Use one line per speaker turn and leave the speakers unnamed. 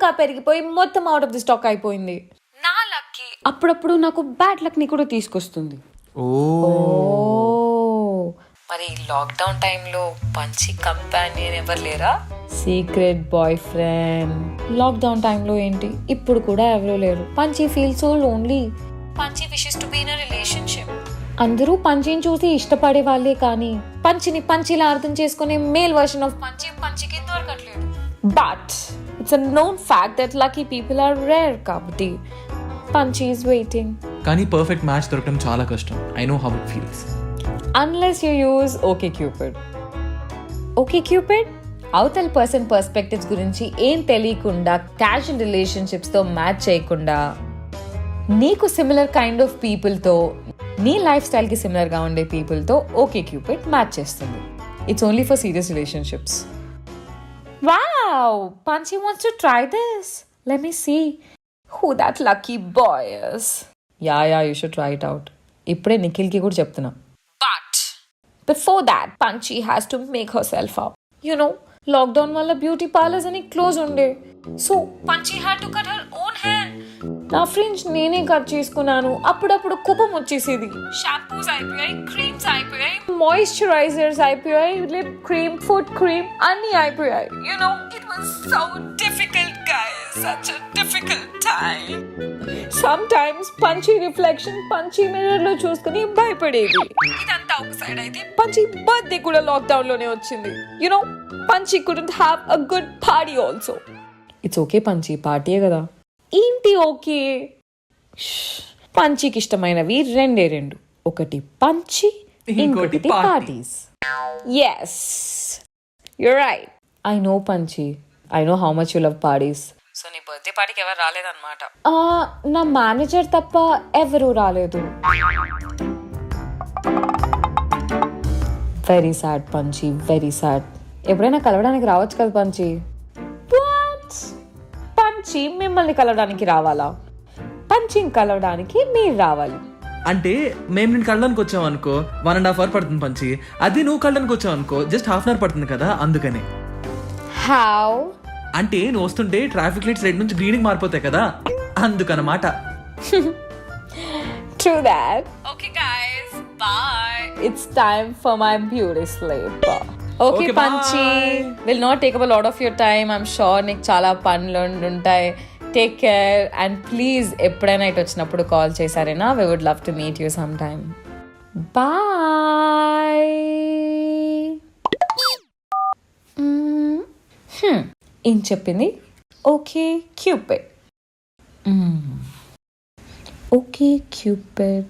ఇంకా పెరిగిపోయి మొత్తం అవుట్ ఆఫ్ ది స్టాక్ అయిపోయింది. నా లక్కి. అప్పుడప్పుడు నాకు బ్యాడ్ లక్ని కూడా తీసుకొస్తుంది.
ఓ.
మరి లాక్డౌన్ టైంలో పంచి కంపానియన్ ఎవరు లేరా? సీక్రెట్ బాయ్ ఫ్రెండ్ లాక్డౌన్ టైంలో ఏంటి? ఇప్పుడు కూడా ఎవరు లేరు. Panchi feel so lonely Panchi wishes to be in relationship అందరూ పంచిని చూసి ఇష్టపడే వాళ్ళే కానీ పంచిని పంచిలా అర్థం చేసుకునే మేల్ వర్షన్ ఆఫ్ పంచి పంచికి దొరకట్లేదు. But it's a known fact that lucky people are rare కాబట్టి పంచి ఈస్ వెయిటింగ్
కానీ పర్ఫెక్ట్ మ్యాచ్ దొరకడం చాలా కష్టం. I know how it feels
unless you use OkCupid. OkCupid అవతల పర్సన్ పర్స్పెక్టివ్స్ గురించి ఏం తెలియకుండా క్యాజువల్ రిలేషన్షిప్స్తో మ్యాచ్ చేయకుండా నీకు సిమిలర్ కైండ్ ఆఫ్ పీపుల్తో నీ లైఫ్ స్టైల్కి సిమిలర్గా ఉండే పీపుల్తో ఓకే క్యూపిడ్ మ్యాచ్ చేస్తుంది. It's only for serious relationships wow Panchi wants to try this let me see who that lucky boy is ya ya you should try it out ఇప్పుడే నిఖిల్కి కూడా చెప్తున్నా But before that, Panchi has to make herself up. You know, lockdown wala beauty parlors అని close ఉండే so Panchi had to cut her own hair నా friends నేనే cut చేసుకున్నాను. అప్పుడప్పుడు కుపం వచ్చేసేది. షాంపూస్ అయిపోయాయి క్రీమ్స్ అయిపోయాయి మాయిశ్చరైజర్స్ అయిపోయాయి లిప్ క్రీమ్ ఫుడ్ క్రీమ్ అన్ని అయిపోయాయి. You know it was so difficult guys such a difficult time some times Panchi reflection Panchi మిర్రర్లో చూసుకుని భయపడేది. ఇదంతా ఒక సైడ్ అయితే పంచి బర్త్డే కూడా లాక్డౌన్లోనే వచ్చింది. You know Panchi couldn't have a good party also it's okay Panchi పార్టీయే కదా. ఏంటి ఓకే? పంచికి ఇష్టమైనవి రెండే రెండు. ఒకటి పంచి
ఇంకోటి.
Parties. Yes you right I know Panchi. I know how much you love parties so నీ బర్త్డే పార్టీకి ఎవరు రాలేదన్నమాట? నా మేనేజర్ తప్ప ఎవరు రాలేదు. Very sad Panchi. Very sad ఎప్పుడైనా కలవడానికి రావచ్చు కదా పంచి? పంచి మిమ్మల్ని కలవడానికి రావాలా పంచిని కలవడానికి మీరు రావాలి
అంటే మేము నేను కళ్ళడానికి వచ్చాం అనుకో వన్ అండ్ హాఫ్ అవర్ పడుతుంది పంచి అది నువ్వు కళ్ళడానికి వచ్చావు అనుకో జస్ట్ హాఫ్ అన్ అవర్ పడుతుంది కదా అందుకని
హౌ
అంటే నువ్వు వస్తుంటే ట్రాఫిక్ లైట్స్ రెడ్ నుంచి గ్రీనింగ్ మారిపోతాయి కదా అందుకనమాట
True that. Okay, guys. Bye. It's time for my beauty sleep.
Bye.
Will not take up a lot of your time. I'm sure నీకు చాలా పనులు ఉంటాయి. టేక్ కేర్ అండ్ ప్లీజ్ ఎప్పుడైనా ఇటు వచ్చినప్పుడు call చేశారైనా we would love to meet you some time bye Hmm. ఏం చెప్పింది? Okay Cupid okay Cupid